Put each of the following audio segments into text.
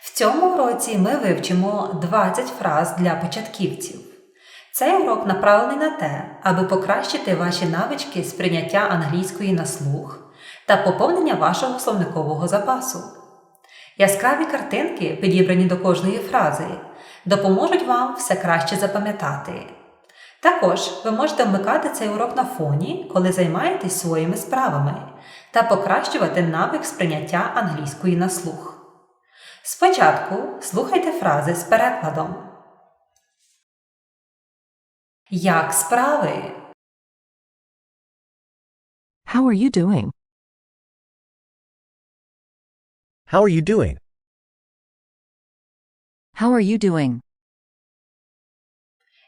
В цьому уроці ми вивчимо 20 фраз для початківців. Цей урок направлений на те, аби покращити ваші навички сприйняття англійської на слух та поповнення вашого словникового запасу. Яскраві картинки, підібрані до кожної фрази, допоможуть вам все краще запам'ятати. Також ви можете вмикати цей урок на фоні, коли займаєтесь своїми справами, та покращувати навик сприйняття англійської на слух. Спочатку слухайте фрази з перекладом. Як справи? How are you doing? How are you doing? How are you doing?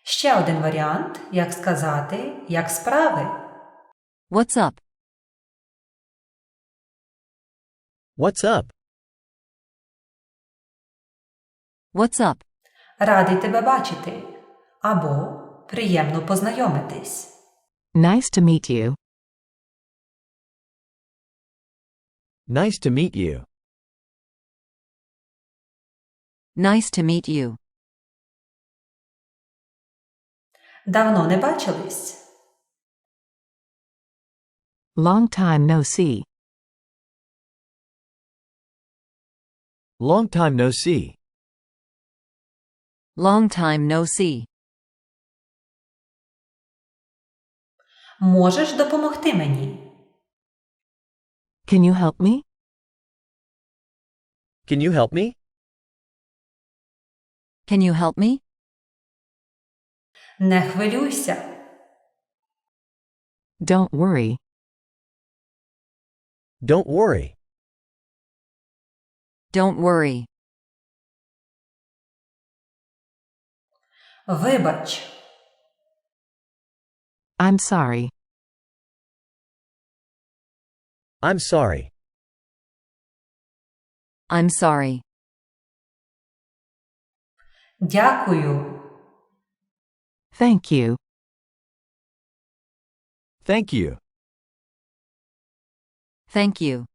Ще один варіант, як сказати, як справи. What's up? What's up? What's up? Радий тебе бачити. Або приємно познайомитись. Nice to meet you. Nice to meet you. Nice to meet you. Давно не бачились. Long time no see. Long time no see. Long time no see. Можеш допомогти мені? Can you help me? Can you help me? Can you help me? Не хвилюйся. Don't worry. Don't worry. Don't worry. Вибач. I'm sorry. I'm sorry. I'm sorry. Дякую. Thank you. Thank you. Thank you.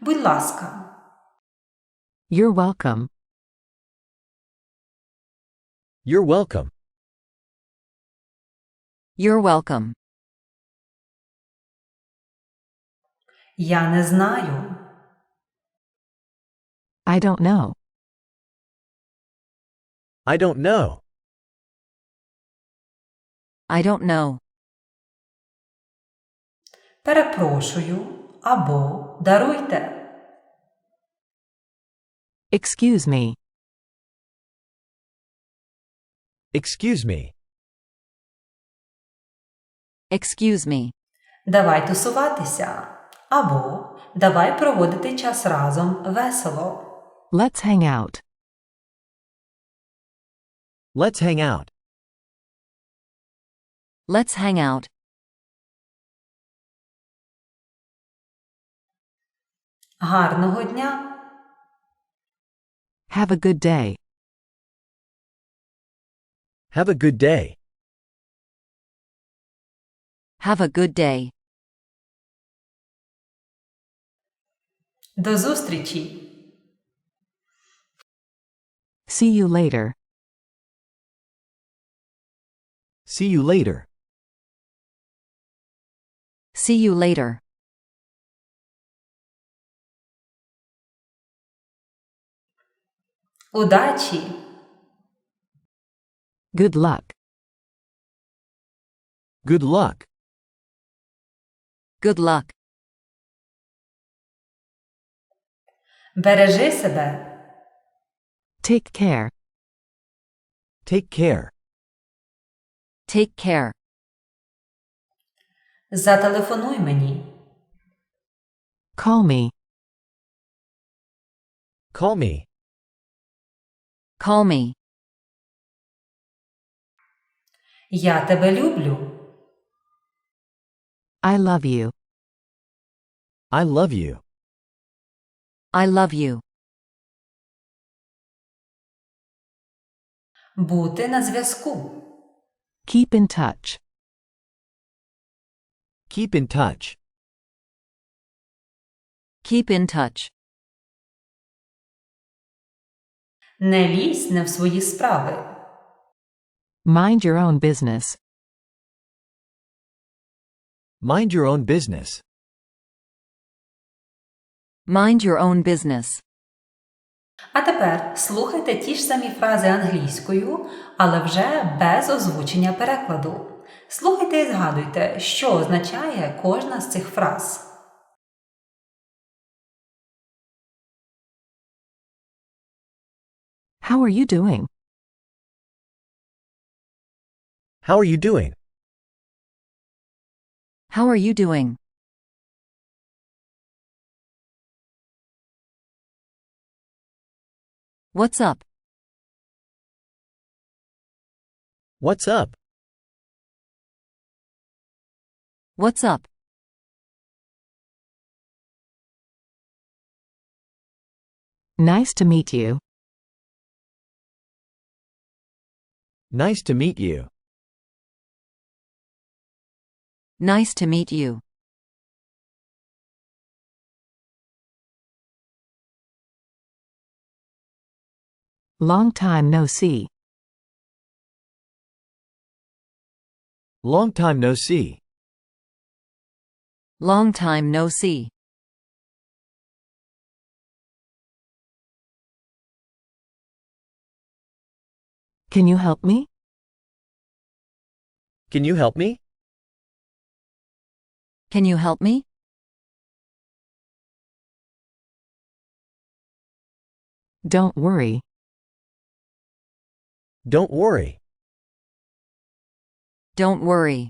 Будь ласка. You're welcome. You're welcome. You're welcome. Я не знаю. I don't know. I don't know. I don't know. Перепрошую або даруйте. Excuse me. Excuse me. Excuse me. Давай тусуватися. Або давай проводити час разом весело. Let's hang out. Let's hang out. Let's hang out. Гарного дня! Have a good day. Have a good day. Have a good day. До зустрічі! See you later. See you later. See you later. Удачі! Good luck. Good luck. Good luck. Бережи себе! Take care. Take care. Take care. Зателефонуй мені. Call me. Call me. Call me. Я тебе люблю. I love you. I love you. I love you. Бути на зв'язку. Keep in touch. Keep in touch. Keep in touch. Не лізь не в свої справи. Mind your own business. Mind your own business. Mind your own business. А тепер слухайте ті ж самі фрази англійською, але вже без озвучення перекладу. Слухайте і згадуйте, що означає кожна з цих фраз. How are you doing? How are you doing? How are you doing? What's up? What's up? What's up? Nice to meet you. Nice to meet you. Nice to meet you. Long time no see. Long time no see. Long time no see. Can you help me? Can you help me? Can you help me? Don't worry. Don't worry. Don't worry.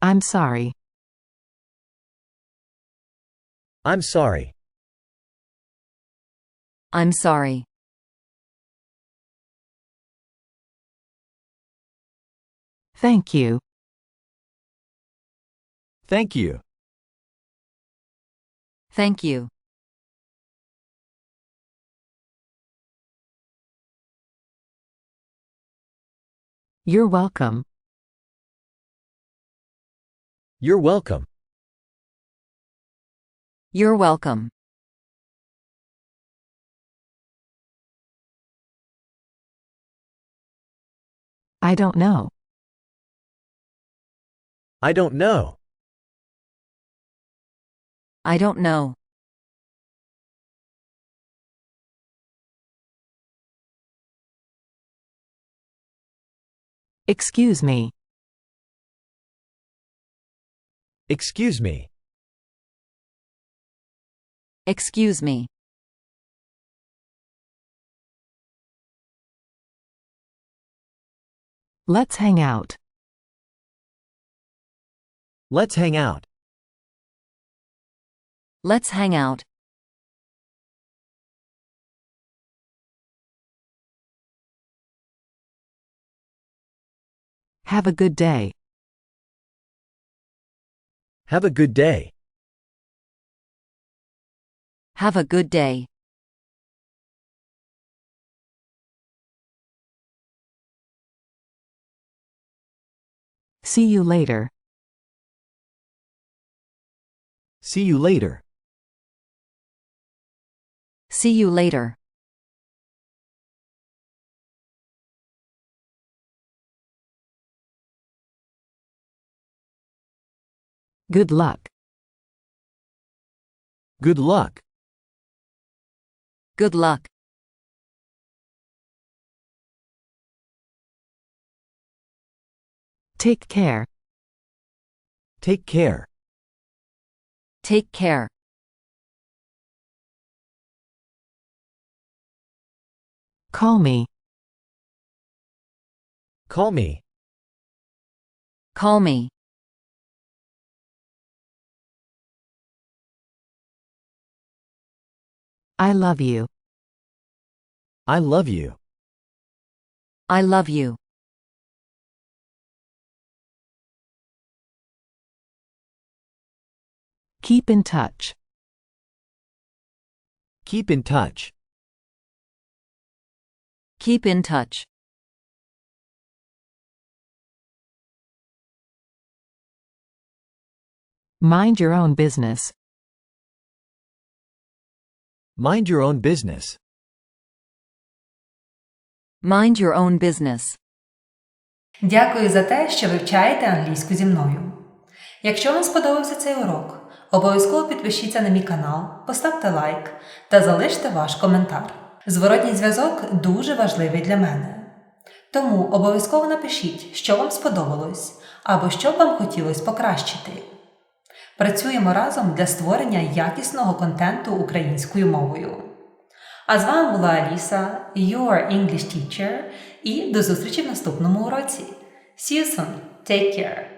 I'm sorry. I'm sorry. I'm sorry. Thank you. Thank you. Thank you. You're welcome. You're welcome. You're welcome. I don't know. I don't know. I don't know. Excuse me. Excuse me. Excuse me. Let's hang out. Let's hang out. Let's hang out. Have a good day. Have a good day. Have a good day. See you later. See you later. See you later. Good luck. Good luck. Good luck. Take care. Take care. Take care. Call me. Call me. Call me. I love you. I love you. I love you. Keep in touch. Keep in touch. Keep in touch. Mind your own business. Mind your own business. Mind your own business. Дякую за те, що вивчаєте англійську зі мною. Якщо вам сподобався цей урок, обов'язково підпишіться на мій канал, поставте лайк та залиште ваш коментар. Зворотній зв'язок дуже важливий для мене. Тому обов'язково напишіть, що вам сподобалось або що б вам хотілося покращити. Працюємо разом для створення якісного контенту українською мовою. А з вами була Аліса, your English teacher, і до зустрічі в наступному уроці. See you soon. Take care.